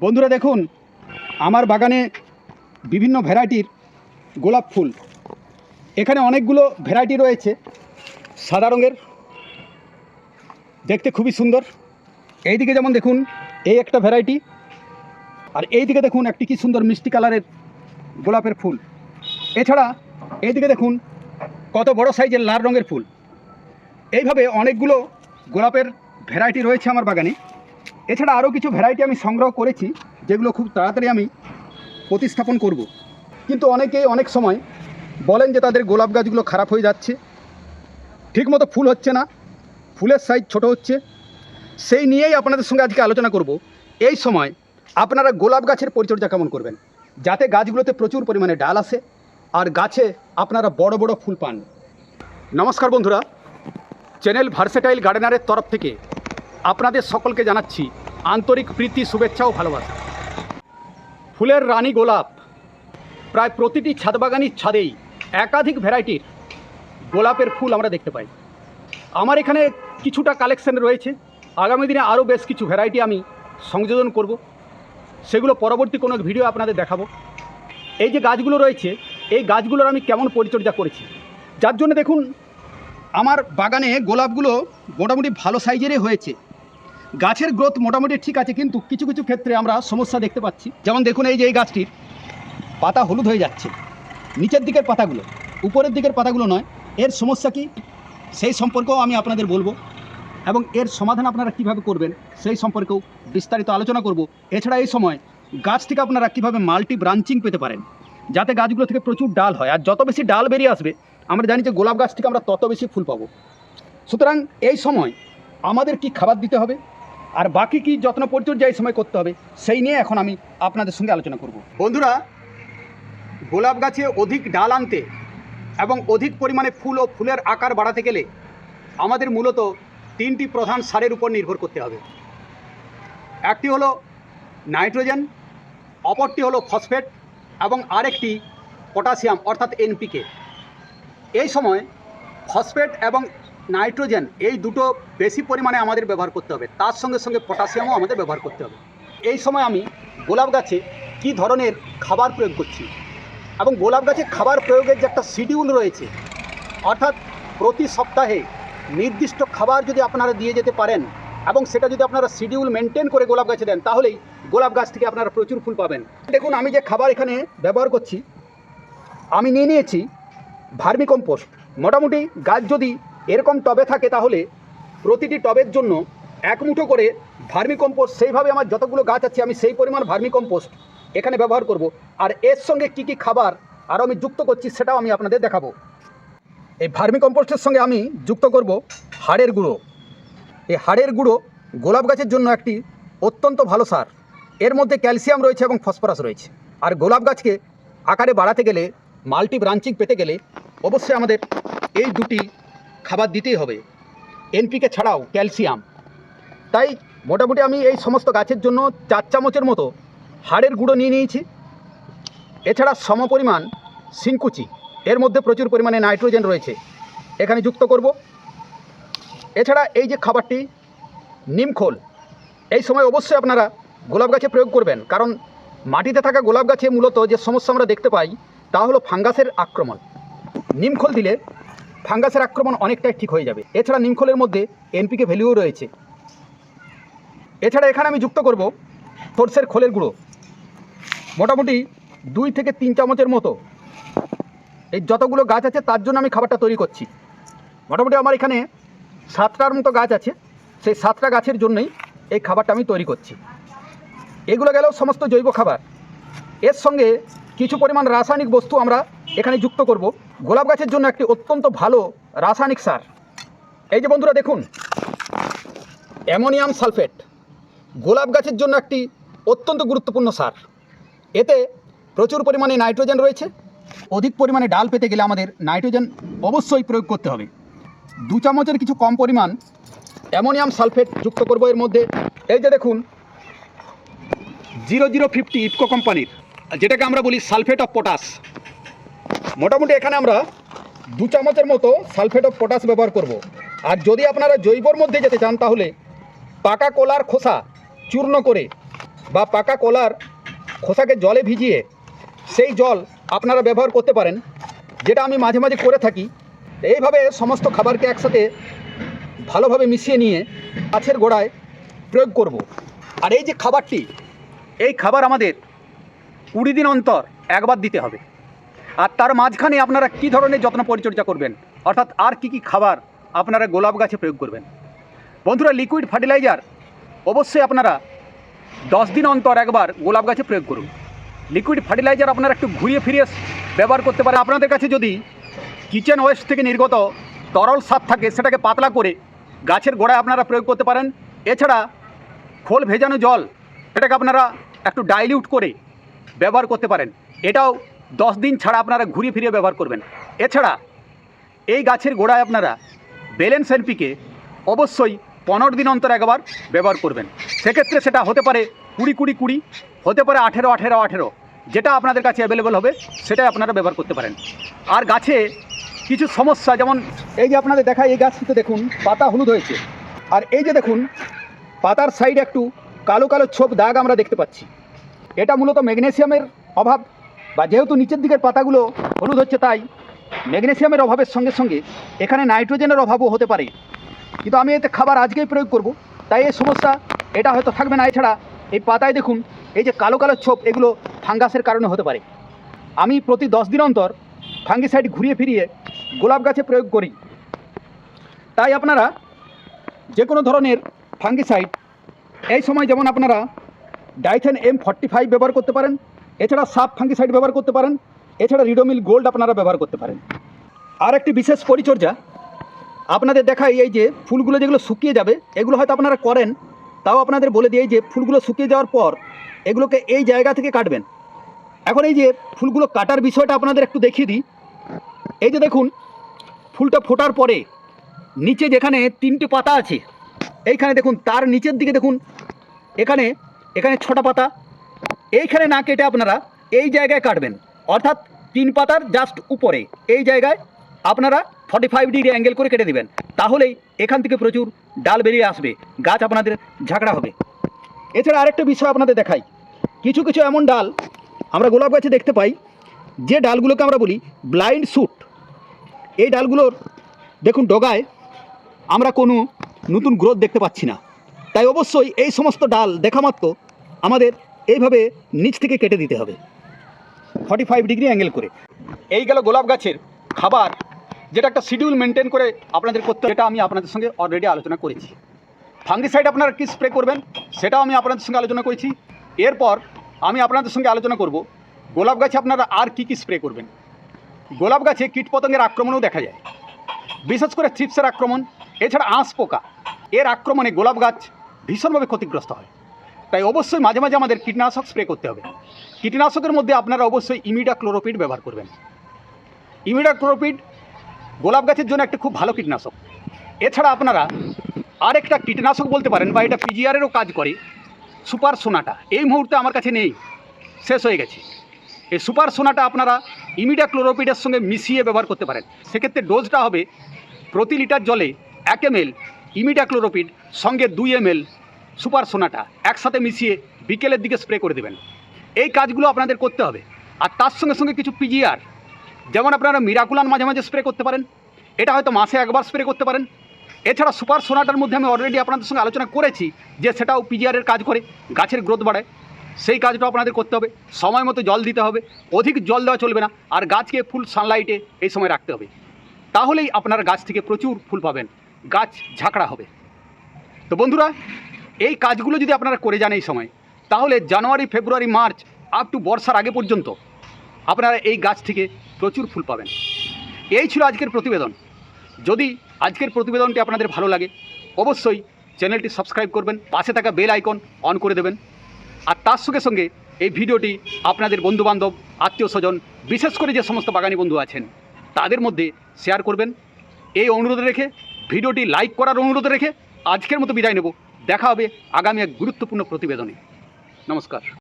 বন্ধুরা দেখুন, আমার বাগানে বিভিন্ন ভ্যারাইটির গোলাপ ফুল। এখানে অনেকগুলো ভ্যারাইটি রয়েছে, সাদা রঙের। দেখতে খুবই সুন্দর। এইদিকে যেমন দেখুন, এই একটা ভ্যারাইটি, আর এইদিকে দেখুন একটি কি সুন্দর মিষ্টি কালারের গোলাপের ফুল। এছাড়া এইদিকে দেখুন, কত বড় সাইজের লাল রঙের ফুল। এইভাবে অনেকগুলো গোলাপের ভ্যারাইটি রয়েছে আমার বাগানে। এছাড়া আরও কিছু ভ্যারাইটি আমি সংগ্রহ করেছি, যেগুলো খুব তাড়াতাড়ি আমি প্রতিস্থাপন করব। কিন্তু অনেকেই অনেক সময় বলেন যে তাদের গোলাপ গাছগুলো খারাপ হয়ে যাচ্ছে, ঠিকমতো ফুল হচ্ছে না, ফুলের সাইজ ছোট হচ্ছে। সেই নিয়েই আপনাদের সঙ্গে আজকে আলোচনা করব। এই সময় আপনারা গোলাপ গাছের পরিচর্যা কেমন করবেন? যাতে গাছগুলোতে প্রচুর পরিমাণে ডাল আসে আর গাছে আপনারা বড় বড় ফুল পান। নমস্কার বন্ধুরা, চ্যানেল ভার্সেটাইল গার্ডেনারের তরফ থেকে আপনাদের সকলকে জানাচ্ছি আন্তরিক প্রীতি, শুভেচ্ছা ও ভালোবাসা। ফুলের রানী গোলাপ। প্রায় প্রতিটি ছাদবাগানির ছাদেই একাধিক ভ্যারাইটির গোলাপের ফুল আমরা দেখতে পাই। আমার এখানে কিছুটা কালেকশন রয়েছে। আগামী দিনে আরও বেশ কিছু ভ্যারাইটি আমি সংযোজন করব। সেগুলো পরবর্তী কোনো ভিডিও আপনাদের দেখাবো। এই যে গাছগুলো রয়েছে, এই গাছগুলোর আমি কেমন পরিচর্যা করেছি? যার জন্য দেখুন, আমার বাগানে গোলাপগুলো মোটামুটি ভালো সাইজেরই হয়েছে। গাছের গ্রোথ মোটামুটি ঠিক আছে, কিন্তু কিছু কিছু ক্ষেত্রে আমরা সমস্যা দেখতে পাচ্ছি। যেমন দেখুন এই যে এই গাছটির পাতা হলুদ হয়ে যাচ্ছে। নিচের দিকের পাতাগুলো, উপরের দিকের পাতাগুলো নয়, এর সমস্যা কি? সেই সম্পর্কেও আমি আপনাদের বলব। এবং এর সমাধান আপনারা কীভাবে করবেন, সেই সম্পর্কেও বিস্তারিত আলোচনা করব। এছাড়া এই সময় গাছ থেকে আপনারা কীভাবে মাল্টি ব্রাঞ্চিং পেতে পারেন, যাতে গাছগুলো থেকে প্রচুর ডাল হয়। আর যত বেশি ডাল বেরিয়ে আসবে, আমরা জানি যে গোলাপ গাছ থেকে আমরা তত বেশি ফুল পাবো। সুতরাং এই সময় আমাদের কি খাবার দিতে হবে? আর বাকি কি যত্ন পরিচর্যা এই সময় করতে হবে, সেই নিয়ে এখন আমি আপনাদের সঙ্গে আলোচনা করব। বন্ধুরা, গোলাপ গাছে অধিক ডাল আনতে এবং অধিক পরিমাণে ফুল ও ফুলের আকার বাড়াতে গেলে আমাদের মূলত তিনটি প্রধান সারের উপর নির্ভর করতে হবে। একটি হলো নাইট্রোজেন, অপরটি হলো ফসফেট এবং আরেকটি পটাশিয়াম অর্থাৎ এনপিকে। এই সময় ফসফেট এবং নাইট্রোজেন, এই দুটো বেশি পরিমাণে আমাদের ব্যবহার করতে হবে। তার সঙ্গে সঙ্গে পটাশিয়ামও আমাদের ব্যবহার করতে হবে। এই সময় আমি গোলাপ গাছে কী ধরনের খাবার প্রয়োগ করছি? এবং গোলাপ গাছে খাবার প্রয়োগের যে একটা শিডিউল রয়েছে, অর্থাৎ প্রতি সপ্তাহে নির্দিষ্ট খাবার যদি আপনারা দিয়ে যেতে পারেন এবং সেটা যদি আপনারা শিডিউল মেনটেন করে গোলাপ গাছে দেন, তাহলেই গোলাপ গাছ থেকে আপনারা প্রচুর ফুল পাবেন। দেখুন, আমি যে খাবার এখানে ব্যবহার করছি, আমি নিয়ে নিয়েছি ভার্মি কম্পোস্ট মোটামুটি গাছ যদি এরকম টবে থাকে তাহলে প্রতিটি টবের জন্য এক মুঠো করে ভার্মি কম্পোস্ট সেইভাবে আমার যতগুলো গাছ আছে আমি সেই পরিমাণ ভার্মি কম্পোস্ট এখানে ব্যবহার করব। আর এর সঙ্গে কি কি খাবার আরও আমি যুক্ত করছি সেটাও আমি আপনাদের দেখাবো। এই ভার্মি কম্পোস্টের সঙ্গে আমি যুক্ত করব হাড়ের গুঁড়ো। এই হাড়ের গুঁড়ো গোলাপ গাছের জন্য একটি অত্যন্ত ভালো সার। এর মধ্যে ক্যালসিয়াম রয়েছে এবং ফসফরাস রয়েছে। আর গোলাপ গাছকে আকারে বাড়াতে গেলে মাল্টি ব্রাঞ্চিং পেতে গেলে অবশ্যই আমাদের এই দুটি খাবার দিতেই হবে। এনপিকে ছাড়াও ক্যালসিয়াম তাই মোটামুটি আমি এই সমস্ত গাছের জন্য চার চামচের মতো হাড়ের গুঁড়ো নিয়ে নিয়েছি। এছাড়া সমপরিমাণ সিনকুচি। এর মধ্যে প্রচুর পরিমাণে নাইট্রোজেন রয়েছে। এখানে যুক্ত করব। এছাড়া এই যে খাবারটি নিমখোল এই সময় অবশ্যই আপনারা গোলাপ গাছে প্রয়োগ করবেন। কারণ মাটিতে থাকা গোলাপ গাছে মূলত যে সমস্যা আমরা দেখতে পাই, তা হলো ফাঙ্গাসের আক্রমণ। নিমখোল দিলে ফাঙ্গাসের আক্রমণ অনেকটাই ঠিক হয়ে যাবে। এছাড়া নিমখোলের মধ্যে এনপিকে ভ্যালুও রয়েছে। এছাড়া এখানে আমি যুক্ত করব সর্ষের খোলের গুঁড়ো। মোটামুটি দুই থেকে তিন চামচের মতো। এই যতগুলো গাছ আছে, তার জন্য আমি খাবারটা তৈরি করছি। মোটামুটি আমার এখানে সাতটার মতো গাছ আছে। সেই সাতটা গাছের জন্যই এই খাবারটা আমি তৈরি করছি। এগুলো গেলেও সমস্ত জৈব খাবার। এর সঙ্গে কিছু পরিমাণ রাসায়নিক বস্তু আমরা এখানে যুক্ত করব। গোলাপ গাছের জন্য একটি অত্যন্ত ভালো রাসায়নিক সার। এই যে বন্ধুরা, দেখুন। Ammonium sulphate. গোলাপ গাছের জন্য একটি অত্যন্ত গুরুত্বপূর্ণ সার। এতে প্রচুর পরিমাণে নাইট্রোজেন রয়েছে। অধিক পরিমাণে ডাল পেতে গেলে আমাদের নাইট্রোজেন অবশ্যই প্রয়োগ করতে হবে। দু চামচের কিছু কম পরিমাণ অ্যামোনিয়াম সালফেট যুক্ত করব এর মধ্যে। এই যে দেখুন, জিরো জিরো ফিফটি ইফকো কোম্পানির, যেটাকে আমরা বলি সালফেট অফ পটাশ। মোটামুটি এখানে আমরা দু চামচের মতো সালফেট অফ পটাশ ব্যবহার করব। আর যদি আপনারা জৈবর মধ্যে যেতে চান, তাহলে পাকা কলার খোসা চূর্ণ করে বা পাকা কলার খোসাকে জলে ভিজিয়ে সেই জল আপনারা ব্যবহার করতে পারেন, যেটা আমি মাঝে মাঝে করে থাকি এইভাবে সমস্ত খাবারকে একসাথে ভালোভাবে মিশিয়ে নিয়ে গাছের গোড়ায় প্রয়োগ করব। আর এই যে খাবারটি, এই খাবার আমাদের কুড়ি দিন অন্তর একবার দিতে হবে আর তার মাঝখানে আপনারা কী ধরনের যত্ন পরিচর্যা করবেন? অর্থাৎ আর কি কি খাবার আপনারা গোলাপ গাছে প্রয়োগ করবেন? বন্ধুরা লিকুইড ফার্টিলাইজার অবশ্যই আপনারা দশ দিন অন্তর একবার গোলাপ গাছে প্রয়োগ করুন। লিকুইড ফার্টিলাইজার আপনারা একটু ঘুরিয়ে ফিরিয়ে ব্যবহার করতে পারেন। আপনাদের কাছে যদি কিচেন ওয়েস্ট থেকে নির্গত তরল সার থাকে, সেটাকে পাতলা করে গাছের গোড়ায় আপনারা প্রয়োগ করতে পারেন। এছাড়া খোল ভেজানো জল, এটাকে আপনারা একটু ডাইলিউট করে ব্যবহার করতে পারেন। এটাও দশ দিন ছাড়া আপনারা ঘুরিয়ে ফিরিয়ে ব্যবহার করবেন। এছাড়া এই গাছের গোড়ায় আপনারা ব্যালেন্স এনপিকে অবশ্যই পনেরো দিন অন্তর একবার ব্যবহার করবেন। সেক্ষেত্রে সেটা হতে পারে কুড়ি কুড়ি কুড়ি, হতে পারে আঠেরো আঠেরো আঠেরো, যেটা আপনাদের কাছে অ্যাভেলেবল হবে, সেটাই আপনারা ব্যবহার করতে পারেন। আর গাছে কিছু সমস্যা, যেমন এই যে আপনাদের দেখা এই গাছটিতে দেখুন, পাতা হলুদ হয়েছে। আর এই যে দেখুন, পাতার সাইডে একটু কালো কালো ছোপ দাগ আমরা দেখতে পাচ্ছি। এটা মূলত ম্যাগনেসিয়ামের অভাব। বা যেহেতু নিচের দিকের পাতাগুলো হলুদ হচ্ছে, তাই ম্যাগনেসিয়ামের অভাবের সঙ্গে সঙ্গে এখানে নাইট্রোজেনের অভাবও হতে পারে। কিন্তু আমি এতে খাবার আজকেই প্রয়োগ করব, তাই এই সমস্যা এটা হয়তো থাকবে না। এছাড়া এই পাতায় দেখুন, এই যে কালো কালো ছোপ, এগুলো ফাঙ্গাসের কারণে হতে পারে। আমি প্রতি দশ দিন অন্তর ফাঙ্গিসাইড ঘুরিয়ে ফিরিয়ে গোলাপ গাছে প্রয়োগ করি। তাই আপনারা যে কোনো ধরনের ফাঙ্গিসাইড এই সময় যেমন আপনারা ডাইথেন এম ফর্টি ফাইভ ব্যবহার করতে পারেন এছাড়া সাব ফাঙ্গিসাইড ব্যবহার করতে পারেন। এছাড়া রিডোমিল গোল্ড আপনারা ব্যবহার করতে পারেন। আর একটি বিশেষ পরিচর্যা আপনাদের দেখাই এই যে ফুলগুলো যেগুলো শুকিয়ে যাবে, এগুলো হয়তো আপনারা করেন, তাও আপনাদের বলে দিই যে ফুলগুলো শুকিয়ে যাওয়ার পর এগুলোকে এই জায়গা থেকে কাটবেন। এখন এই যে ফুলগুলো কাটার বিষয়টা আপনাদের একটু দেখিয়ে দিই। এই যে দেখুন, ফুলটা ফোটার পরে নিচে যেখানে তিনটে পাতা আছে, এইখানে দেখুন, তার নিচের দিকে দেখুন, এখানে এখানে ছটা পাতা এইখানে না কেটে আপনারা এই জায়গায় কাটবেন। অর্থাৎ তিন পাতার জাস্ট উপরে। এই জায়গায় আপনারা ফর্টি ফাইভ ডিগ্রি অ্যাঙ্গেল করে কেটে দেবেন। তাহলেই এখান থেকে প্রচুর ডাল বেরিয়ে আসবে। গাছ আপনাদের ঝাঁকড়া হবে। এছাড়া আরেকটা বিষয় আপনাদের দেখাই। কিছু কিছু এমন ডাল আমরা গোলাপ গাছে দেখতে পাই। যে ডালগুলোকে আমরা বলি ব্লাইন্ড শ্যুট এই ডালগুলোর দেখুন ডগায় আমরা কোনো নতুন গ্রোথ দেখতে পাচ্ছি না। তাই অবশ্যই এই সমস্ত ডাল দেখা মাত্র আমাদের এইভাবে নিচ থেকে কেটে দিতে হবে। ফর্টি ফাইভ ডিগ্রি অ্যাঙ্গেল করে। এই গেল গোলাপ গাছের খাবার, যেটা একটা শিডিউল মেনটেন করে আপনাদের করতে এটা আমি আপনাদের সঙ্গে অলরেডি আলোচনা করেছি। ফাঙ্গিসাইড আপনারা কী স্প্রে করবেন, সেটাও আমি আপনাদের সঙ্গে আলোচনা করেছি। এরপর আমি আপনাদের সঙ্গে আলোচনা করব, গোলাপ গাছে আপনারা আর কি কি স্প্রে করবেন। গোলাপ গাছে কীটপতঙ্গের আক্রমণও দেখা যায়। বিশেষ করে থ্রিপসের আক্রমণ, এছাড়া আঁশ পোকা। এর আক্রমণে গোলাপ গাছ ভীষণভাবে ক্ষতিগ্রস্ত হয়। তাই অবশ্যই মাঝে মাঝে আমাদের কীটনাশক স্প্রে করতে হবে। কীটনাশকের মধ্যে আপনারা অবশ্যই ইমিডা ক্লোরোপিড ব্যবহার করবেন। ইমিডা ক্লোরোপিড গোলাপ গাছের জন্য একটা খুব ভালো কীটনাশক। এছাড়া আপনারা আরেকটা কীটনাশক বলতে পারেন বা এটা পিজিআরেরও কাজ করে, সুপার সোনাটা। এই মুহূর্তে আমার কাছে নেই, শেষ হয়ে গেছে। এই সুপার সোনাটা আপনারা ইমিডা ক্লোরোপিডের সঙ্গে মিশিয়ে ব্যবহার করতে পারেন। সেক্ষেত্রে ডোজটা হবে প্রতি লিটার জলে এক এম এল ইমিডা ক্লোরোপিড সঙ্গে দুই এম এল সুপার সোনাটা একসাথে মিশিয়ে বিকেলের দিকে স্প্রে করে দেবেন। এই কাজগুলো আপনাদের করতে হবে। আর তার সঙ্গে সঙ্গে কিছু পিজিআর যেমন আপনারা মিরাকুলান মাঝে মাঝে স্প্রে করতে পারেন। এটা হয়তো মাসে একবার স্প্রে করতে পারেন। এছাড়া সুপার সোনাটার মধ্যে আমি অলরেডি আপনাদের সঙ্গে আলোচনা করেছি যে সেটাও পিজিআরের কাজ করে, গাছের গ্রোথ বাড়ায়। সেই কাজটাও আপনাদের করতে হবে। সময় মতো জল দিতে হবে। অধিক জল দেওয়া চলবে না। আর গাছকে ফুল সানলাইটে এই সময় রাখতে হবে। তাহলেই আপনার গাছ থেকে প্রচুর ফুল পাবেন। গাছ ঝাঁকড়া হবে। তো বন্ধুরা এই কাজগুলো যদি আপনারা করে যান এই সময়, তাহলে January, February, March up to বর্ষার আগে পর্যন্ত আপনারা এই গাছ থেকে প্রচুর ফুল পাবেন। এই ছিল আজকের প্রতিবেদন। যদি আজকের প্রতিবেদনটি আপনাদের ভালো লাগে, অবশ্যই চ্যানেলটি সাবস্ক্রাইব করবেন, পাশে থাকা বেল আইকন অন করে দেবেন। আর তার সঙ্গে সঙ্গে এই ভিডিওটি আপনাদের বন্ধুবান্ধব আত্মীয় স্বজন বিশেষ করে যে সমস্ত বাগানি বন্ধু আছেন, তাদের মধ্যে শেয়ার করবেন। এই অনুরোধ রেখে, ভিডিওটি লাইক করার অনুরোধ রেখে আজকের মতো বিদায় নেব। দেখা হবে আগামী এক গুরুত্বপূর্ণ প্রতিবেদনে। নমস্কার।